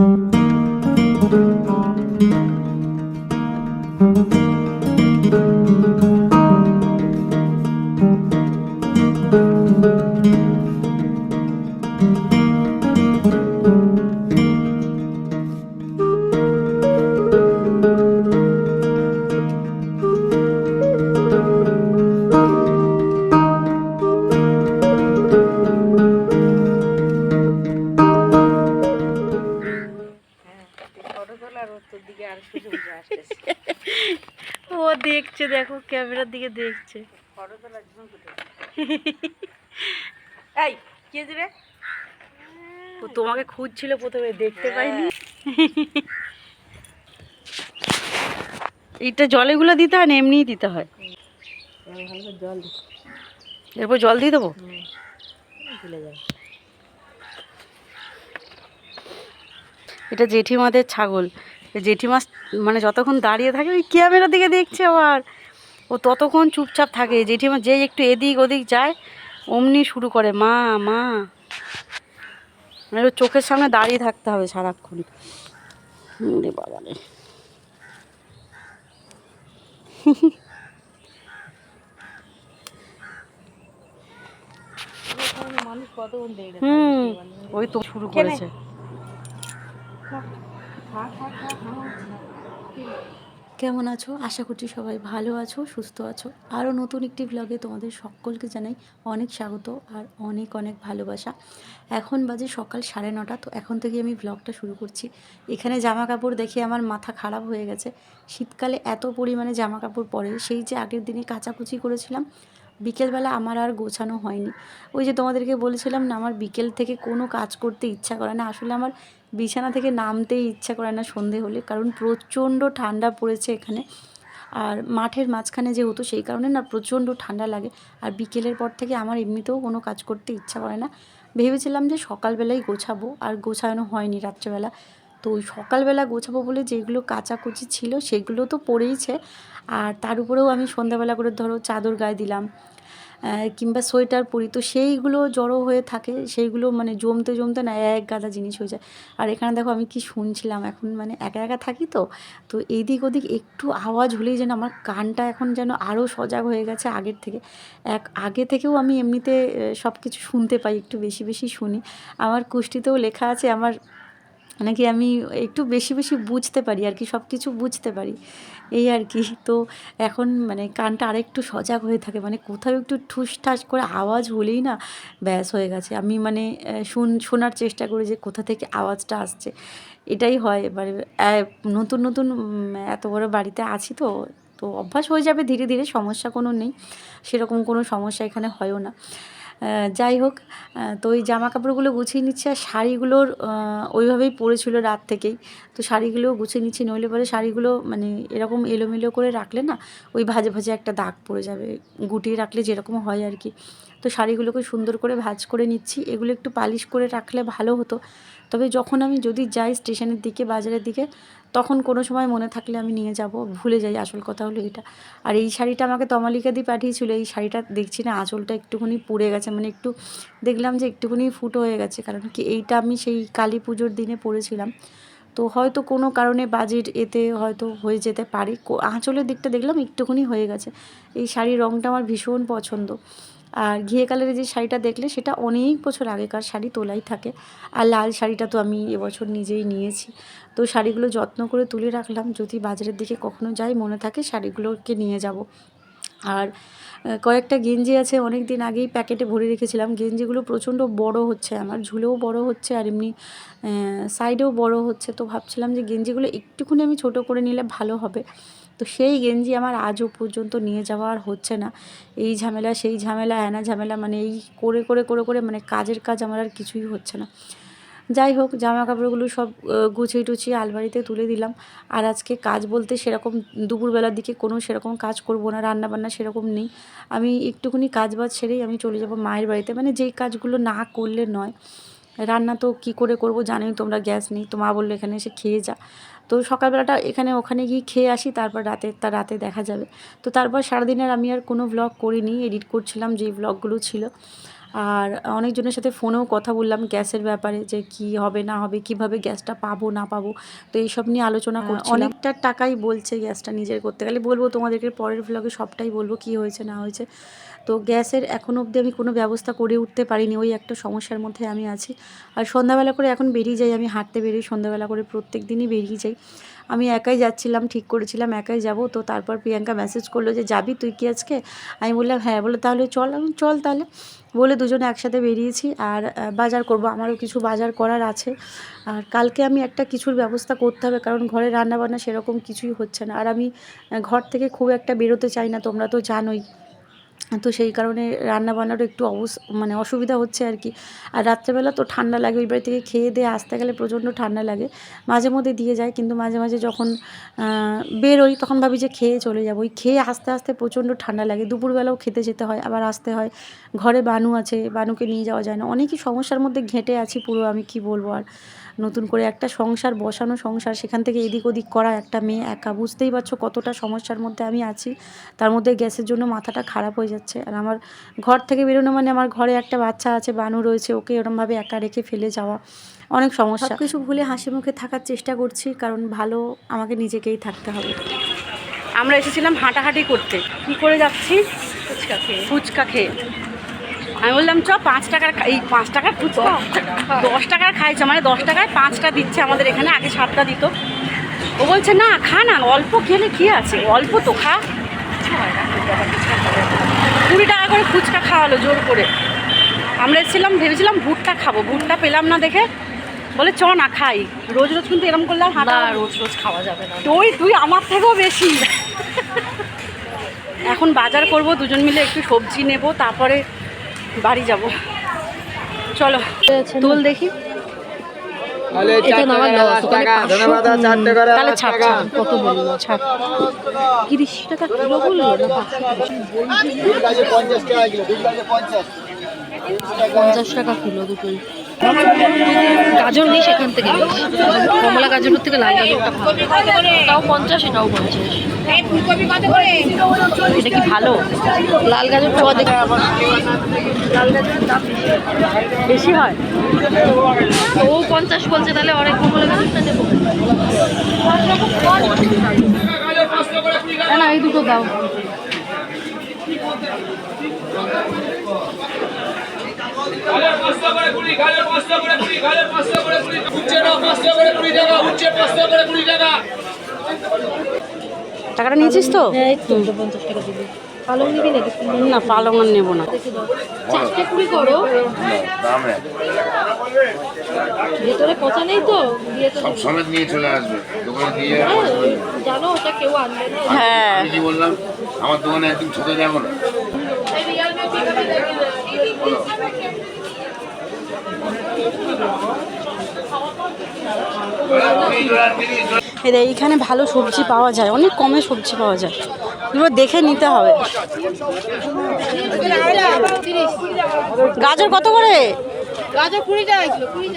Photo তোলার দিকে আর ও দেখছে দেখো ক্যামেরার দিকে দেখছে। ফটো তোলার জন্য এই কি হয়েছে ও তোমাকে খুঁজছিল প্রথমে দেখতে হ্যাঁ। পাইনি। এইটা জলেগুলো দিতে হয় না এমনিই দিতে হয়? জল এরপর জল দিয়ে দেবো? এটা জেঠিমাদের ছাগল। এই জেঠিমা মানে যতক্ষণ দাঁড়িয়ে থাকে ওই ক্যামেরার দিকে দেখছে আবার। ও ততক্ষণ চুপচাপ থাকে। জেঠিমা যেই একটু এদিক ওদিক যায় অমনি শুরু করে মা মা। মানে ওর চোখের সামনে দাঁড়িয়ে থাকতে হবে সারাক্ষণ। রে বাবা রে। হুম ওই তো শুরু করেছে। কেমন আছো? আশা করছি সবাই ভালো আছো, সুস্থ আছো। আরও নতুন একটি ব্লগে তোমাদের সকলকে জানাই অনেক স্বাগত আর অনেক অনেক ভালোবাসা। এখন বাজে সকাল সাড়ে নটা, তো এখন থেকে আমি ব্লগটা শুরু করছি। এখানে জামা কাপড় দেখে আমার মাথা খারাপ হয়ে গেছে। শীতকালে এত পরিমাণে জামা কাপড় পরে, সেই যে আগের দিনে কাচাকুচি করেছিলাম বিকেলবেলা আমার আর গোছানো হয়নি। ওই যে তোমাদেরকে বলেছিলাম না, আমার বিকেল থেকে কোনো কাজ করতে ইচ্ছা করে না। আসলে আমার বিছানা থেকে নামতেই ইচ্ছা করে না সন্ধে হলে, কারণ প্রচণ্ড ঠান্ডা পড়েছে এখানে। আর মাঠের মাঝখানে যেহেতু, সেই কারণে না প্রচণ্ড ঠান্ডা লাগে। আর বিকেলের পর থেকে আমার এমনিতেও কোনো কাজ করতে ইচ্ছা করে না। ভেবেছিলাম যে সকালবেলাই গোছাবো, আর গোছানো হয়নি রাত্রেবেলা। তো ওই সকালবেলা গোছাবো বলে যেগুলো কাচাকুচি ছিল সেগুলো তো পড়েইছে। আর তার উপরেও আমি সন্ধ্যাবেলা করে ধরো চাদর গায়ে দিলাম কিংবা সোয়েটার পরি, তো সেইগুলো জড়ো হয়ে থাকে, সেইগুলো মানে জমতে জমতে না এক গাদা জিনিস হয়ে যায়। আর এখানে দেখো আমি কি শুনছিলাম, এখন মানে একা একা থাকি তো তো এইদিক ওদিক একটু আওয়াজ হলেই যেন আমার কানটা এখন যেন আরও সজাগ হয়ে গেছে আগের থেকে। এক, আগে থেকেও আমি এমনিতে সব কিছু শুনতে পাই, একটু বেশি বেশি শুনি। আমার কুষ্টিতেও লেখা আছে, আমার নাকি আমি একটু বেশি বেশি বুঝতে পারি আর কি সব কিছু বুঝতে পারি। এই আর কি তো এখন মানে কানটা আরেকটু সজাগ হয়ে থাকে মানে কোথাও একটু ঠুস ঠাস করে আওয়াজ হলেই না ব্যাস হয়ে গেছে। আমি মানে শুন শোনার চেষ্টা করি যে কোথা থেকে আওয়াজটা আসছে। এটাই হয় আহ, নতুন নতুন এত বড় বাড়িতে আছি তো তো অভ্যাস হয়ে যাবে ধীরে ধীরে সমস্যা কোনো নেই। সেরকম কোনো সমস্যা এখানে হয়ও না। যাই হোক তো ওই জামা কাপড়গুলো গুছিয়ে নিচ্ছি আর শাড়িগুলোর ওইভাবেই পড়েছিল রাত থেকেই। তো শাড়িগুলোও গুছিয়ে নিচ্ছি, নইলে পরে শাড়িগুলো মানে এরকম এলোমেলো করে রাখলে না, ওই ভাজে ভাজে একটা দাগ পড়ে যাবে। গুটিয়ে রাখলে যেরকম হয় আর কি। তো শাড়িগুলোকে সুন্দর করে ভাজ করে নিচ্ছি। এগুলো একটু পালিশ করে রাখলে ভালো হতো। তবে যখন আমি যদি যাই স্টেশনের দিকে, বাজারের দিকে, তখন কোনো সময় মনে থাকলে আমি নিয়ে যাব, ভুলে যাই। আসল কথা হলো এটা। আর এই শাড়িটা আমাকে তমালিকা দিয়ে পাঠিয়েছিল, এই শাড়িটা দেখছি না, আঁচলটা একটুখানি পুড়ে গেছে। মানে একটু দেখলাম যে একটুখানি ফুটো হয়ে গেছে, কারণ কি এইটা আমি সেই কালী পুজোর দিনে পরেছিলাম। তো হয়তো কোনো কারণে বাজেট এতে হয়তো হয়ে যেতে পারে। আঁচলের দিকটা দেখলাম একটুখানি হয়ে গেছে। এই শাড়ির রঙটা আমার ভীষণ পছন্দ। আর ঘিয়ে কালারের যে শাড়িটা দেখলে সেটা অনেক বছর আগেকার শাড়ি, তোলাই থাকে। আর লাল শাড়িটা তো আমি এবছর নিজেই নিয়েছি। তো শাড়িগুলো যত্ন করে তুলে রাখলাম। যদি বাজারের দিকে কখনো যাই, মনে থাকে শাড়িগুলোকে নিয়ে যাব। আর কয়েকটা গেঞ্জি আছে। অনেক দিন আগেই প্যাকেটে ভরে রেখেছিলাম। গেঞ্জিগুলো প্রচণ্ড বড় হচ্ছে। আমার ঝুলেও বড় হচ্ছে আর এমনি সাইডেও বড় হচ্ছে। তো ভাবছিলাম যে গেঞ্জিগুলো একটুখানি আমি ছোট করে নিলে ভালো হবে। তো সেই গেঞ্জি আমার আজও পর্যন্ত নিয়ে যাওয়া আর হচ্ছে না। এই ঝামেলা, সেই ঝামেলা হ্যানা ঝামেলা মানে এই করে করে করে করে মানে কাজের কাজ আমার আর কিছুই হচ্ছে না। যাই হোক জামা কাপড়গুলো সব গুছিয়ে টুছিয়ে আলমারিতে তুলে দিলাম। আর আজকে কাজ বলতে সেরকম দুপুরবেলার দিকে কোনো সেরকম কাজ করব না রান্না বান্না সেরকম নেই। আমি একটুখানি কাজ বাজ সেরেই আমি চলে যাব মায়ের বাড়িতে। মানে যেই কাজগুলো না করলে নয়, রান্না তো কি করে করব জানোই, তোমরা গ্যাস নেই, তো মা বলল এখানে এসে খেয়ে যা। তো সকালবেলাটা এখানে ওখানে গিয়ে খেয়ে আসি, তারপর রাতে তার রাতে দেখা যাবে। তো তারপর সারাদিনের আমি আর কোনো ব্লগ করিনি এডিট করছিলাম যেই ব্লগগুলো ছিল। আর অনেকজনের সাথে ফোনেও কথা বললাম গ্যাসের ব্যাপারে যে কি হবে না হবে কীভাবে গ্যাসটা পাবো না পাবো। তো এইসব নিয়ে আলোচনা করছি অনেকটা টাকাই বলছে গ্যাসটা নিজের করতে গেলে। বলব তোমাদেরকে পরের ভ্লগে সবটাই বলব কি হয়েছে না হয়েছে। তো গ্যাসের এখনও অবধি আমি কোনো ব্যবস্থা করে উঠতে পারিনি ওই একটা সমস্যার মধ্যে আমি আছি। আর সন্ধ্যাবেলা করে এখন বেরিয়ে যাই আমি হাঁটতে বেরিয়ে সন্ধ্যাবেলা করে প্রত্যেক দিনই বেরিয়ে যাই। আমি একাই যাচ্ছিলাম, ঠিক করেছিলাম, একাই যাব। তো তারপর প্রিয়াঙ্কা মেসেজ করল যে, যাবি তুই কি আজকে? আমি বললাম হ্যাঁ। বলে তাহলে চল। আমি চল তাহলে। বলে দুজনে একসাথে বেরিয়েছি। আর বাজার করব। আমারও কিছু বাজার করার আছে। আর কালকে আমি একটা কিছুর ব্যবস্থা করতে হবে, কারণ ঘরে রান্নাবান্না সেরকম কিছুই হচ্ছে না। আর আমি ঘর থেকে খুব একটা বেরোতে চাই না, তোমরা তো জানোই। তো সেই কারণে রান্না বান্নারও একটু অবস মানে অসুবিধা হচ্ছে আর কি। আর রাত্রেবেলা তো ঠান্ডা লাগে, ওই বাড়ি থেকে খেয়ে দিয়ে আসতে গেলে প্রচণ্ড ঠান্ডা লাগে। মাঝে মধ্যে দিয়ে যায়, কিন্তু মাঝে মাঝে যখন বেরোই তখন ভাবি যে খেয়ে চলে যাব। ওই খেয়ে আস্তে আস্তে প্রচণ্ড ঠান্ডা লাগে। দুপুরবেলাও খেতে যেতে হয়, আবার আসতে হয়। ঘরে বানু আছে, বানুকে নিয়ে যাওয়া যায় না। অনেকই সমস্যার মধ্যে ঘেঁটে আছি পুরো আমি, কি বলব আর। নতুন করে একটা সংসার বসানো সংসার সেখান থেকে এদিক ওদিক করা একটা মেয়ে একা। বুঝতেই পারছ কতটা সমস্যার মধ্যে আমি আছি। তার মধ্যে গ্যাসের জন্য মাথাটা খারাপ হয়ে যাচ্ছে। আর আমার ঘর থেকে বেরোনো মানে আমার ঘরে একটা বাচ্চা আছে বানু রয়েছে ওকে এরমভাবে একা রেখে ফেলে যাওয়া। অনেক সমস্যা। কিছু ভুলে হাসি মুখে থাকার চেষ্টা করছি কারণ ভালো আমাকে নিজেকেই থাকতে হবে। আমরা এসেছিলাম হাঁটাহাঁটি করতে। কি করে যাচ্ছি? ফুচকা খেয়ে। ফুচকা খেয়ে। আমি বললাম চ পাঁচ টাকার এই পাঁচ টাকার ফুচকা দশ টাকার খাইছে মানে দশ টাকায় পাঁচটা দিচ্ছে আমাদের এখানে আগে সাতটা দিত। ও বলছে না খা না অল্প খেলে কি আছে? অল্প তো খা। কুড়ি টাকা করে ফুচকা খাওয়ালো জোর করে। আমরা এসেছিলাম ভেবেছিলাম ভুট্টা খাব। ভুট্টা পেলাম না দেখে। বলে চ না খাই। রোজ রোজ কিন্তু এরকম করলে আর হাঁটা রোজ রোজ খাওয়া যাবে না। তুই তুই আমার থেকেও বেশি। এখন বাজার করব দুজন মিলে একটু সবজি নেব তারপরে বাড়ি যাব। চলো তোল দেখি। তিরিশ টাকা কিলো বলল পঞ্চাশ টাকা কিলো দুটোই। গাজর নিস এখান থেকে। কমলা গাজরের থেকে লাল গাজরটা তাও পঞ্চাশ এটাও পঞ্চাশ। এটা কি ভালো? লাল গাজরটা দেখি লাল গাজরের দাম বেশি হয়? ও পঞ্চাশ বলছে তাহলে অনেক কমলা গাজরটা নেব না এই দুটো দাও। গালের পাঁচটা করে কুড়ি গালের পাঁচটা করে কুড়ি গালের পাঁচটা করে কুড়ি। উচ্চে না পাঁচটা করে কুড়ি টাকা উচ্চে পাঁচটা করে কুড়ি টাকা। টাকাটা নিয়েছিস তো? পঞ্চাশ টাকা দিবি। পালং নিবি নাকি? না পালং আর নেব না। চারটে কুড়ি করো। ভেতরে পচা নেই তো? দিয়ে তো সব সমেত নিয়ে চলে আসবে। দোকানে দিয়ে হ্যাঁ, জানো ওটা কেউ আনবে না। হ্যাঁ। আমি কি বললাম? আমার দোকানে একদিন ছোট যাব না। দেখ, এইখানে ভালো সবজি পাওয়া যায় অনেক কমে সবজি পাওয়া যায়। এবার দেখে নিতে হবে। গাজর কত করে? গাজর কুড়ি টাকা কিলো কুড়ি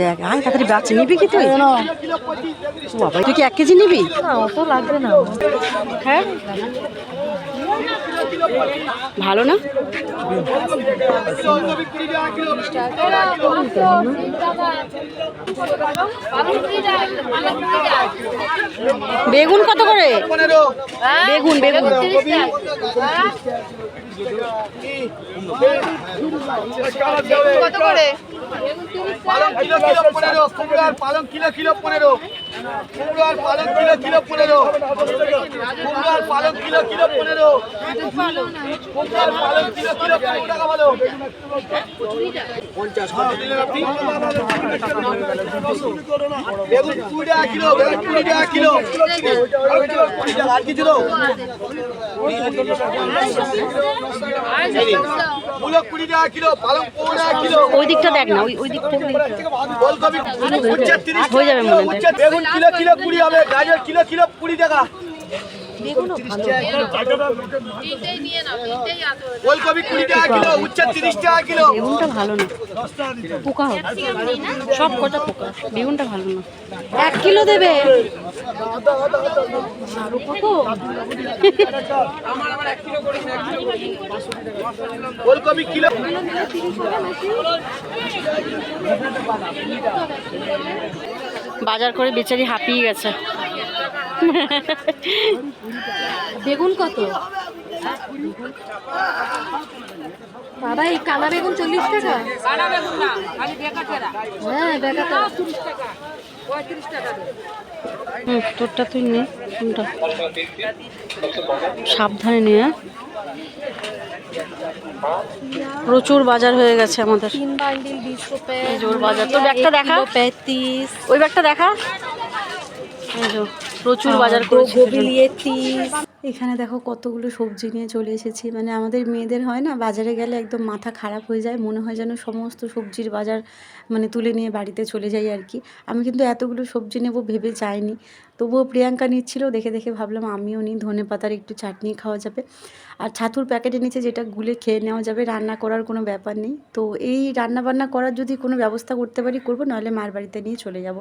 দেখ আয় তাড়াতাড়ি বাচ্চা নিবি কি তুই? ও বাবা তুই কি এক কেজি নিবি? না অত লাগবে না। হ্যাঁ? ভালো না? বেগুন কত করে? বেগুন বেগুন। কত করে? পালং কিলো কিলো পনেরো কুমড়ার পালং কিলো কিলো পনেরো। কুমড়ার পালং কিলো কিলো পনেরো। কুমড়ার পালং কিলো কিলো পনেরো। কুমড়ার পালং কিলো কিলো পনেরো। টাকা বলো। বেগুন কুড়ি টাকা কিলো বেগুন কুড়ি টাকা কিলো। কুড়ি টাকা আর কিছু দাও কুড়ি টাকা কিলো পালং পনেরো টাকা কিলো। ওই দিকটা দেখ না। ওই ওই ফুলকপি হয়ে যাবে মনে হয়। বেগুন কিলো কিলো কুড়ি হবে গাজর কিলো কিলো কুড়ি টাকা। বেগুনটা ভালো না। পোকা সব কটা পোকা। বেগুনটা ভালো না। এক কিলো দেবে। আরও ওলকপি কিলো বাজার করে বেচারি হাঁপিয়ে গেছে। বেগুন কত? বাবা এই কালা বেগুন চল্লিশ টাকা? হ্যাঁ হুম তোরটা তুই নে কোনটা সাবধানে নে হ্যাঁ? প্রচুর বাজার হয়ে গেছে আমাদের। তিন বান্ডিল বিশ বাজার। তো ব্যাগটা দেখা? পঁয়ত্রিশ। ওই ব্যাগটা দেখা? প্রচুর বাজার করেছি এখানে দেখো কতগুলো সবজি নিয়ে চলে এসেছি। মানে আমাদের মেয়েদের হয় না বাজারে গেলে একদম মাথা খারাপ হয়ে যায়। মনে হয় যেন সমস্ত সবজির বাজার মানে তুলে নিয়ে বাড়িতে চলে যাই আর কি। আমি কিন্তু এতগুলো সবজি নেব ভেবে যাইনি। তবুও প্রিয়াঙ্কা নিচ্ছিল, দেখে দেখে ভাবলাম আমিও নিই, ধনে পাতার একটু চাটনি খাওয়া যাবে। আর ছাতুর প্যাকেটে নিচে যেটা গুলে খেয়ে নেওয়া যাবে, রান্না করার কোনো ব্যাপার নেই। তো এই রান্না বান্না করার যদি কোনো ব্যবস্থা করতে পারি, করব, নাহলে মার বাড়িতে নিয়ে চলে যাব।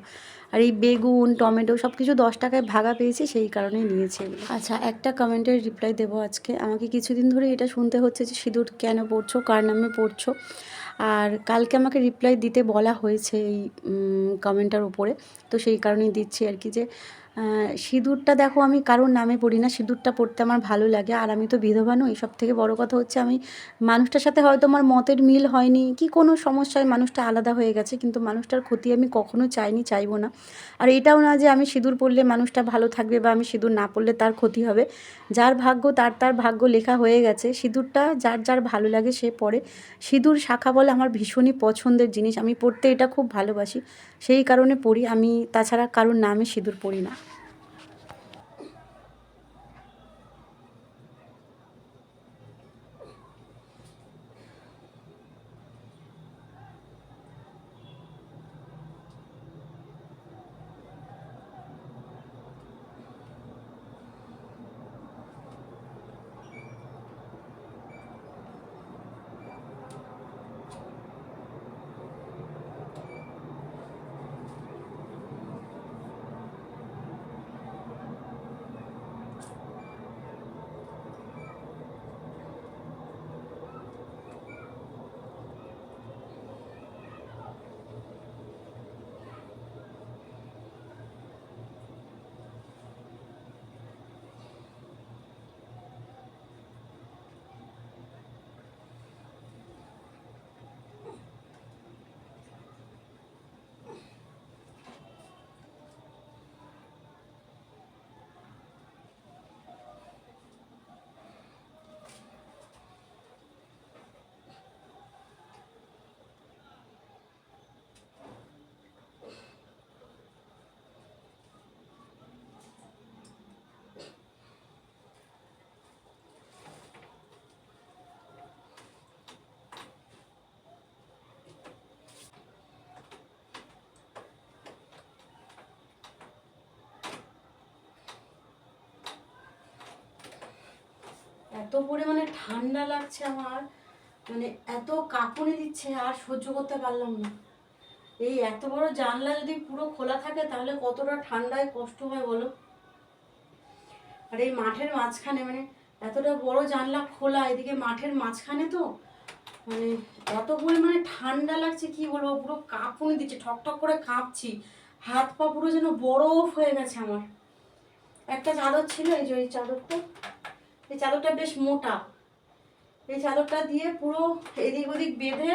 আর এই বেগুন, টমেটো সব কিছু দশ টাকায় ভাগা পেয়েছি, সেই কারণেই নিয়েছি। আচ্ছা একটা কমেন্টের রিপ্লাই দেবো আজকে। আমাকে কিছুদিন ধরে এটা শুনতে হচ্ছে যে, সিঁদুর কেন পড়ছো, কার নামে পড়ছো? আর কালকে আমাকে রিপ্লাই দিতে বলা হয়েছে এই কমেন্টার উপরে। তো সেই কারণেই দিচ্ছি আর কি যে সিঁদুরটা দেখো, আমি কারোর নামে পড়ি না, সিঁদুরটা পড়তে আমার ভালো লাগে। আর আমি তো বিধবা নই সব থেকে বড় কথা হচ্ছে আমি মানুষটার সাথে হয়তো আমার মতের মিল হয়নি। কি কোনো সমস্যায় মানুষটা আলাদা হয়ে গেছে, কিন্তু মানুষটার ক্ষতি আমি কখনো চাইনি, চাইব না। আর এটাও না যে আমি সিঁদুর পরলে মানুষটা ভালো থাকবে বা আমি সিঁদুর না পরলে তার ক্ষতি হবে। যার ভাগ্য তার তার ভাগ্য লেখা হয়ে গেছে। সিঁদুরটা যার যার ভালো লাগে সে পরে সিঁদুর শাখা বলে আমার ভীষণই পছন্দের জিনিস। আমি পড়তে এটা খুব ভালোবাসি। সেই কারণে পড়ি। আমি তাছাড়া কারোর নামে সিঁদুর পড়ি না। এত পরিমাণে ঠান্ডা লাগছে আমার। মানে এত কাঁপুনি দিচ্ছে, আর সহ্য করতে পারলাম না। এই এত বড় জানলা যদি পুরো খোলা থাকে, তাহলে কতটা ঠান্ডায় কষ্ট হয় বলো? আর এই মাঠের মাঝখানে মানে এতটা বড় জানলা খোলা, এদিকে মাঠের মাঝখানে তো মানে এত পরিমাণে ঠান্ডা লাগছে, কি বলব? পুরো কাঁপুনি দিচ্ছে ঠক ঠক করে কাঁপছি। হাত পা পুরো যেন বরফ হয়ে গেছে আমার। একটা চাদর ছিল, এই যে এই চাদরটা। এই চাদরটা বেশ মোটা। এই চাদরটা দিয়ে পুরো এদিক ওদিক বেঁধে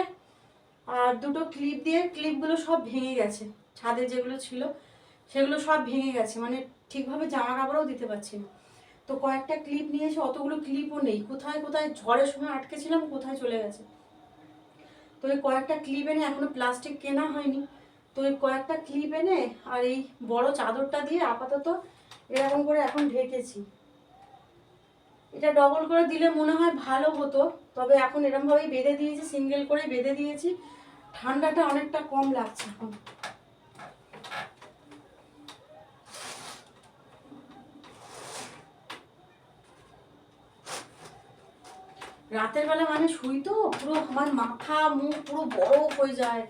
আর দুটো ক্লিপ দিয়ে ক্লিপগুলো সব ভেঙে গেছে। ছাদে যেগুলো ছিল, সেগুলো সব ভেঙে গেছে। মানে ঠিকভাবে জামা কাপড়ও দিতে পারছি না। তো কয়েকটা ক্লিপ নিয়ে এসে অতগুলো ক্লিপও নেই। কোথায় কোথায় ঝড়ের সময় আটকেছিলাম, কোথায় চলে গেছে। তো এই কয়েকটা ক্লিপ এনে এখনও প্লাস্টিক কেনা হয়নি। তো এই কয়েকটা ক্লিপ এনে আর এই বড় চাদরটা দিয়ে আপাতত এরকম করে এখন ঢেকেছি। এটা ডবল করে দিলে মনে হয় ভালো হতো। তবে এখন এরমভাবেই বেঁধে দিয়েছি সিঙ্গেল করে বেঁধে দিয়েছি। ঠান্ডাটা অনেকটা কম লাগছে এখন। রাতের বেলা মানে শুই তো, পুরো আমার মাথা, মুখ পুরো বরফ হয়ে যায়।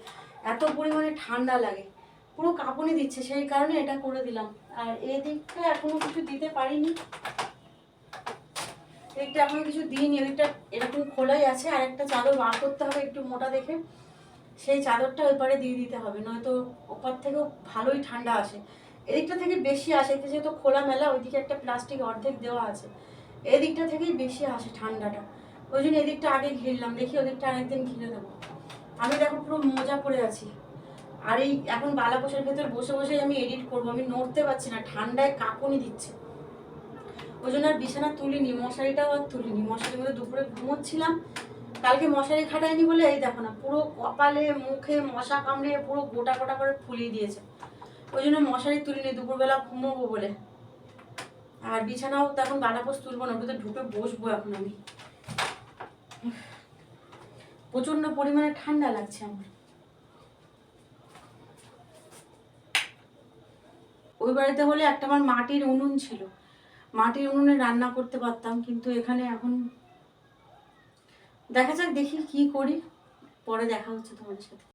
এত পরিমাণে ঠান্ডা লাগে। পুরো কাঁপুনি দিচ্ছে, সেই কারণে এটা করে দিলাম। আর এদিকটা এখনও কিছু দিতে পারিনি। এদিকটা এখনও কিছু দিইনি ওইটা এরকম খোলাই আছে আর একটা চাদর বার করতে হবে একটু মোটা দেখে। সেই চাদরটা ওই পারে দিয়ে দিতে হবে, নয়তো ওপার থেকেও ভালোই ঠান্ডা আসে। এদিকটা থেকে বেশি আসে যেহেতু খোলা মেলা ওইদিকে একটা প্লাস্টিক অর্ধেক দেওয়া আছে। এদিকটা থেকেই বেশি আসে ঠান্ডাটা। ওই জন্য এদিকটা আগে ঘিরলাম, দেখি ওদিকটা আরেকদিন ঘিরে দেবো। আমি দেখো পুরো মোজা পরে আছি। আর এই এখন বালা পোষার ভেতর বসে বসে আমি এডিট করব, আমি নড়তে পারছি না, ঠান্ডায় কাঁপুনি দিচ্ছে। ওই জন্য আর বিছানা তুলিনি, মশারিটাও আর তুলিনি। মশারির মধ্যে দুপুরে ঘুমোচ্ছিলাম, কালকে মশারি খাটাইনি বলে এই দেখো না, পুরো কপালে, মুখে মশা কামড়ে পুরো গোটা গোটা করে ফুলিয়ে দিয়েছে। ওই জন্য মশারি তুলিনি, দুপুরবেলা ঘুমোবো বলে। আর বিছানাও তখন বালাপোষ তুলবো না, ওটাতে ঢুকে বসবো এখন আমি। প্রচণ্ড পরিমাণে ঠান্ডা লাগছে আমার। ওই বাড়িতে হলে একটা আমার মাটির উনুন ছিল। মাটির উনুনে রান্না করতে পারতাম, কিন্তু এখানে এখন দেখা যাক, দেখি কি করি, পরে দেখা হচ্ছে তোমার সাথে।